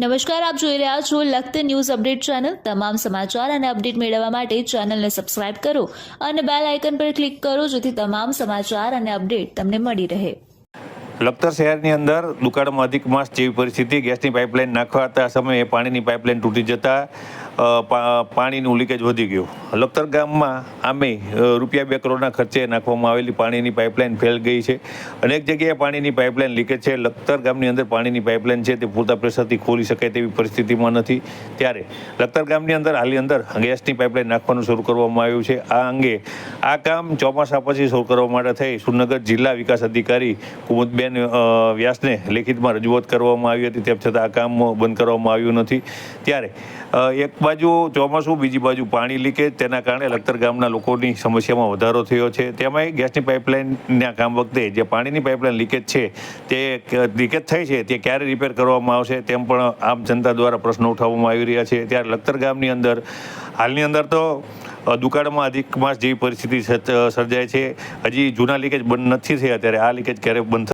નમસ્કાર, આપ જોઈ રહ્યા છો લખત ન્યૂઝ અપડેટ ચેનલ. તમામ સમાચાર અને અપડેટ મેળવવા માટે ચેનલને સબસ્ક્રાઇબ કરો અને બેલ આઇકન પર ક્લિક કરો જેથી તમામ સમાચાર અને અપડેટ તમને મળી રહે. લખતર શહેરની અંદર દુકાળમાં અધિક માસ જેવી પરિસ્થિતિ. ગેસની પાઇપલાઇન નાખવા હતા સમયે પાણીની પાઇપલાઇન તૂટી જતા પાણીનું લીકેજ વધી ગયું. લખતર ગામમાં આમે રૂપિયા બે કરોડના ખર્ચે નાખવામાં આવેલી પાણીની પાઇપલાઇન ફેલ ગઈ છે. અનેક જગ્યાએ પાણીની પાઇપલાઇન લીકેજ છે. લખતર ગામની અંદર પાણીની પાઇપલાઇન છે તે પૂરતા પ્રેશરથી ખોલી શકાય તેવી પરિસ્થિતિમાં નથી. ત્યારે લખતર ગામની અંદર, હાલની અંદર ગેસની પાઇપલાઇન નાખવાનું શરૂ કરવામાં આવ્યું છે. આ અંગે આ કામ ચોમાસા પછી શરૂ કરવા માટે થઈ. સુરનગર જિલ્લા વિકાસ અધિકારી કુમુદબેન વ્યાસને લેખિતમાં રજૂઆત કરવામાં આવી હતી. તેમ છતાં આ કામ બંધ કરવામાં આવ્યું નથી. ત્યારે એક બાજુ ચોમાસું, બીજી બાજુ પાણી લીકેજ, તેના કારણે લખતર ગામના લોકોની સમસ્યામાં વધારો થયો છે. તેમાંય ગેસની પાઇપલાઇનના કામ વખતે જે પાણીની પાઇપલાઇન લીકેજ છે, તે લીકેજ થઈ છે, તે ક્યારે રિપેર કરવામાં આવશે તેમ પણ આમ જનતા દ્વારા પ્રશ્નો ઉઠાવવામાં આવી રહ્યા છે. ત્યારે લખતર ગામની અંદર, હાલની અંદર તો દુકાળમાં અધિક માસ જેવી પરિસ્થિતિ સર્જ- સર્જાય છે. હજી જૂના લીકેજ બંધ નથી થયા, ત્યારે આ લીકેજ ક્યારે બંધ